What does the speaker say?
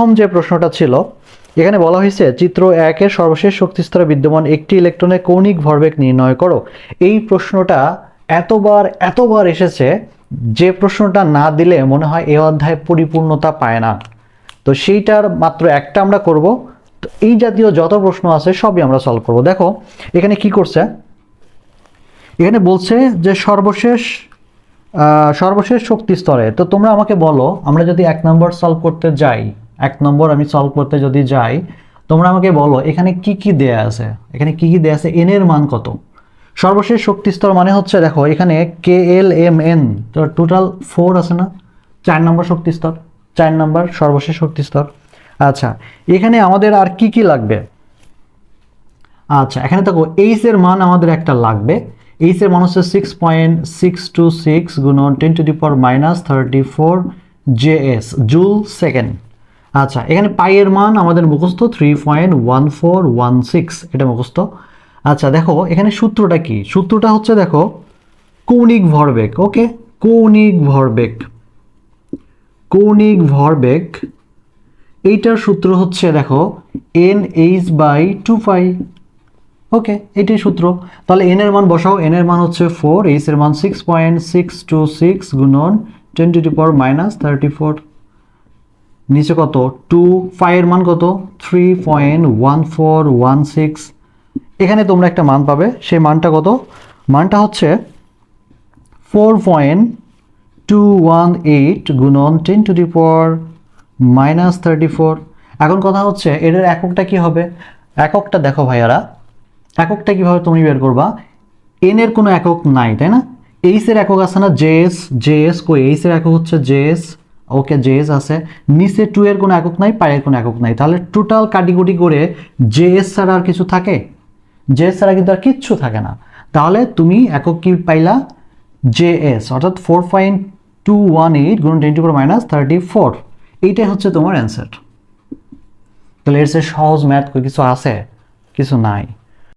প্রথম যে প্রশ্নটা ছিল, এখানে বলা হয়েছে, চিত্র একের সর্বশেষ শক্তিস্তরে বিদ্যমান একটি ইলেকট্রনের কৌণিক ভরবেগ নির্ণয় করো। এই প্রশ্নটা এতবার এতবার এসেছে যে প্রশ্নটা না দিলে মনে হয় এ অধ্যায় পরিপূর্ণতা পায় না। তো সেইটার মাত্র একটা আমরা করব। তো এই জাতীয় যত প্রশ্ন আছে সবই আমরা সলভ করব। দেখো, এখানে কি করছে? এখানে বলছে যে সর্বশেষ সর্বশেষ শক্তি স্তরে তো তোমরা আমাকে বলো, আমরা যদি এক নম্বর সলভ করতে যাই এক নম্বর আমি সলভ করতে যদি যাই, তোমরা আমাকে বলো, এখানে কি কি দেয়া আছে? এখানে কি কি দেয়া আছে? এন এর মান কত? সর্বশেষ শক্তি স্তর মানে হচ্ছে, দেখো, এখানে কে এল এম এন তো টোটাল ফোর আছে না? চার নম্বর শক্তি স্তর চার নম্বর সর্বশেষ শক্তি স্তর আচ্ছা এখানে আমাদের আর কি কি লাগবে? আচ্ছা এখানে দেখো এইচ এর মান আমাদের একটা লাগবে। এইচ এর মান হচ্ছে six point six two six গুণন ten to the power minus thirty four J S joule second আচ্ছা এখানে পাই এর মান আমাদের মুখস্থ three point one four one six এটা মুখস্থ। আচ্ছা দেখো, এখানে সূত্রটা কি? সূত্রটা হচ্ছে, দেখো, কৌণিক ভরবেগ, ওকে? কৌণিক ভরবেগ। কৌণিক ভরবেগ, এইটার সূত্র হচ্ছে, দেখো N H by two pi okay? এটাই সূত্র। তাহলে এন এর মান বসাও এন এর মান হচ্ছে ফোর এইচ এর মান six point six two six গুণন ten to power minus thirty four নিচে কত? টু ফাইভ এর মান কত? Three point one four one six এখানে তোমরা একটা মান পাবে, সেই মানটা কত? মানটা হচ্ছে four point two one eight গুণন ten to the power minus thirty four এখন কথা হচ্ছে, এটার এককটা কি হবে? এককটা দেখো ভাইয়ারা, এককটা কীভাবে তুমি বের করবা? এন এর কোনো একক নাই, তাই না? এইচ এর একক আছে না জেএস জেএস কই? এইচ এর একক হচ্ছে জেএস ওকে জেএস আছে। নিচে টু এর কোনো একক নাই, পায়ের কোনো একক নাই। তাহলে টোটাল কাটিকুটি করে জেএস ছাড়া আর কিছু থাকে? জেএস ছাড়া কিন্তু আর কিচ্ছু থাকে না। তাহলে তুমি একক কি পাইলা? জেএস অর্থাৎ four point two one eight গুণ twenty four minus thirty four এইটাই হচ্ছে তোমার অ্যান্সার তাহলে এর সহজ ম্যাথ কিছু আছে? কিছু নাই।